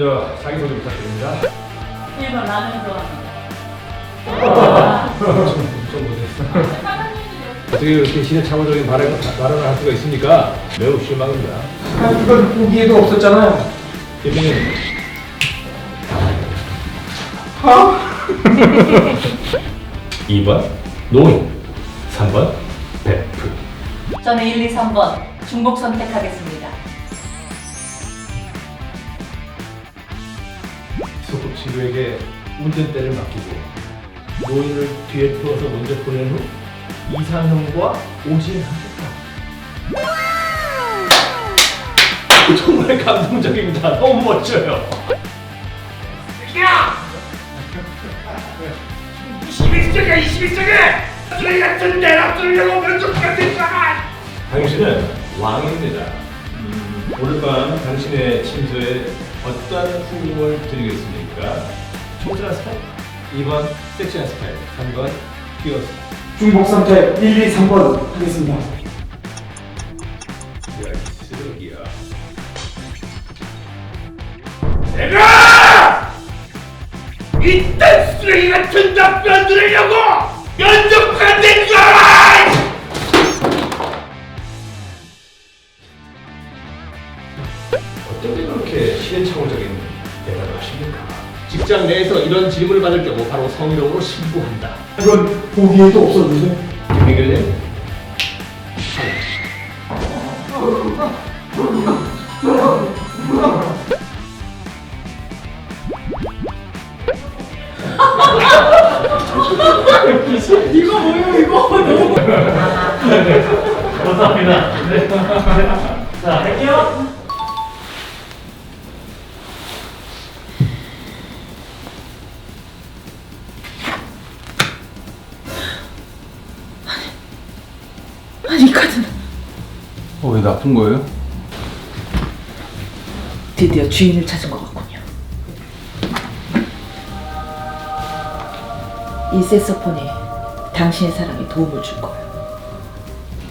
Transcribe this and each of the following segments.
먼저 자기소개 부탁드립니다. 1번 라면 좋아합니다. 좀 못했어. 어떻게 이렇게 시대착오적인 발언, 발언을 할 수가 있습니까? 매우 실망입니다. 아, 이건 보기에도 없었잖아요. 김민현. 아, 2번 노인 3번 베프 저는 1, 2, 3번 중복 선택하겠습니다. 소꿉친구에게 운전대를 맡기고 노인을 뒤에 태워서 먼저 보낸 후 이상형과 오진하겠다 정말 감동적입니다. 너무 멋져요. 21세기야 21세기! 쓰레기 같은 내가 쓰려고 면접 같은 사람! 당신은 왕입니다. 음, 오늘 밤 당신의 침소에 어떤 후임을 드리겠습니까? 총질한 스타일 2번 섹시한 스타일 3번 귀여운 스타일 중복 선택 1, 2, 3번 하겠습니다. 야, 쓰레기야. 내가! 이딴 쓰레기 같은 답변 들으려고 면접 같은 사람! 어떻게 그렇게 시대착오적인 대답을 하십니까? 직장 내에서 이런 질문을 받을 경우 바로 성희롱으로 신고한다. 이건 보기에도 없었는데. 김민길님. 이거 뭐예요 이거? 감사합니다. 네. 자, 할게요. 카드는 어, 왜 나쁜 거예요? 드디어 주인을 찾은 것 같군요. 이 색소폰이 당신의 사랑에 도움을 줄 거예요.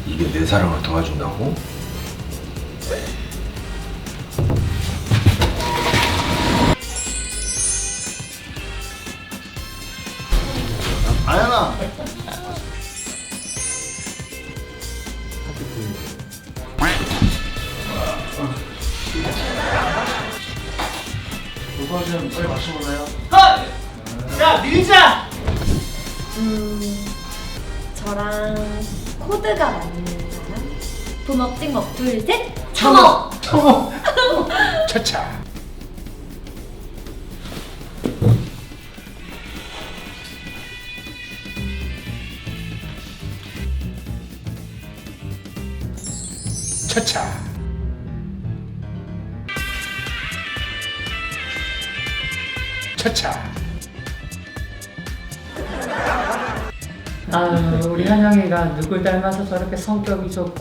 이게 내 사랑을 도와준다고? 아연아 오빠 좀 빨리 마셔보나요? 야, 밀자! 음, 저랑 코드가 맞는 사람? 부먹 찍먹 둘, 셋! 청어! 차차. 차차. 차차. 아유 우리 한영이가 누굴 닮아서 저렇게 성격이 좋고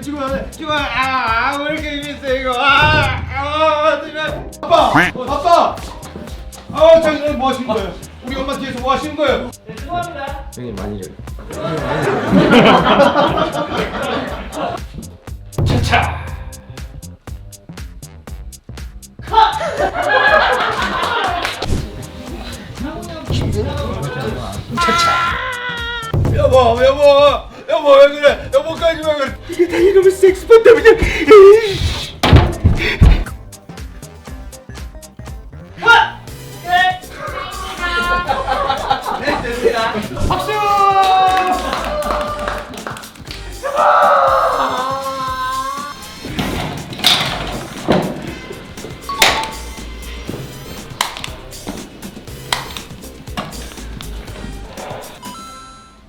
지금 지금 아왜 이렇게 힘이 세 이거 아아 지금 아빠 아빠 아 저기 뭐 하시는 거예요? 우리 엄마 뒤에서 뭐 하시는 거예요? 네, 수고합니다. 차차. 여보 여보 여보 왜 그래? 여보까지 왜 그래? 이게 다 이놈의 섹스폰 때문이야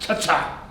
차차.